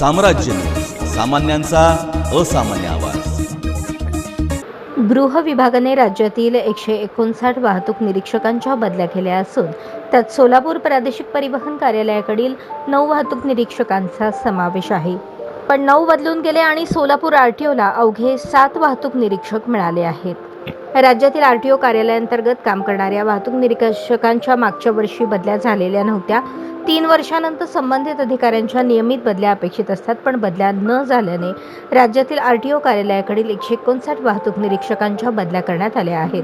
साम्राज्य. सामान्यांचा असामान्य आवाज. गृह विभागाने राज्यातील एकशे एकोणसाठ वाहतूक निरीक्षकांच्या बदल्या केल्या असून त्यात सोलापूर प्रादेशिक परिवहन कार्यालयाकडील नऊ वाहतूक निरीक्षकांचा समावेश आहे. पण नऊ बदलून गेले आणि सोलापूर आरटीओला अवघे सात वाहतूक निरीक्षक मिळाले आहेत. राज्यातील आरटीओ कार्यालयांतर्गत काम करणाऱ्या वाहतूक निरीक्षकांच्या मागच्या वर्षी बदल्या झालेल्या नव्हत्या तीन वर्षानंतर संबंधित अधिकाऱ्यांच्या नियमित बदल्या अपेक्षित असतात पण बदल्या न झाल्याने राज्यातील आर टी ओ कार्यालयाकडील एकशे एकोणसाठ वाहतूक निरीक्षकांच्या बदल्या करण्यात आल्या आहेत.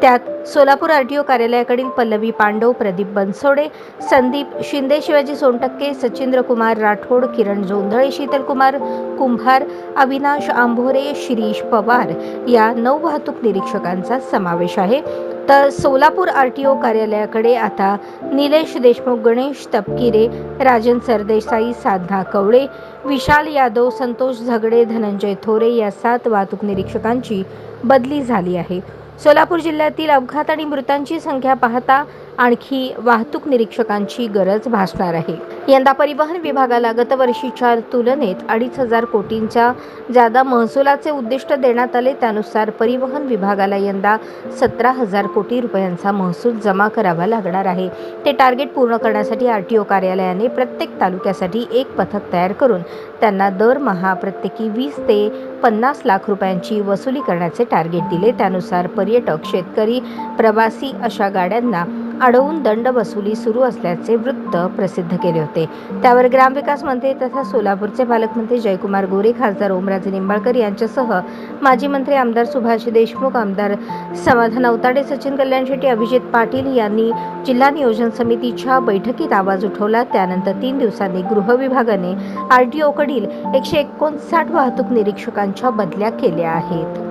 त्यात सोलापूर आर टी ओ कार्यालयाकडील पल्लवी पांडव प्रदीप बनसोडे संदीप शिंदे शिवाजी सोनटक्के सचिंद्र कुमार राठोड किरण जोंधळे शीतलकुमार कुंभार अविनाश आंभोरे शिरीष पवार या नऊ वाहतूक निरीक्षकांचा समावेश आहे. तर सोलापूर आर टी ओ कार्यालयाकडे आता निलेश देशमुख गणेश तपकिरे राजन सरदेसाई साधना कवळे विशाल यादव संतोष झगडे धनंजय थोरे या सात वाहतूक निरीक्षकांची बदली झाली आहे. सोलापूर जिल्ह्यातील अपघात आणि मृतांची संख्या पाहता आणखी वाहतूक निरीक्षकांची गरज भासणार आहे. यंदा परिवहन विभागाला गतवर्षीच्या तुलनेत अडीच हजार कोटींच्या जादा महसुलाचे उद्दिष्ट देण्यात आले. त्यानुसार परिवहन विभागाला यंदा सतरा हजार कोटी रुपयांचा महसूल जमा करावा लागणार आहे. ते टार्गेट पूर्ण करण्यासाठी आर टी ओ कार्यालयाने प्रत्येक तालुक्यासाठी एक पथक तयार करून त्यांना दरमहा प्रत्येकी वीस ते पन्नास लाख रुपयांची वसुली करण्याचे टार्गेट दिले. त्यानुसार पर्यटक शेतकरी प्रवासी अशा गाड्यांना अडवून दंड वसुली सुरू असल्याचे वृत्त प्रसिद्ध केले होते. त्यावर ग्रामविकास मंत्री तथा सोलापूरचे पालकमंत्री जयकुमार गोरे खासदार ओमराजे निंबाळकर यांच्यासह माजी मंत्री आमदार सुभाष देशमुख आमदार समाधान अवताडे सचिन कल्याण शेट्टी अभिजित पाटील यांनी जिल्हा नियोजन समितीच्या बैठकीत आवाज उठवला. त्यानंतर तीन दिवसांनी गृह विभागाने आर टी ओकडील एकशे एकोणसाठ वाहतूक निरीक्षकांच्या बदल्या केल्या आहेत.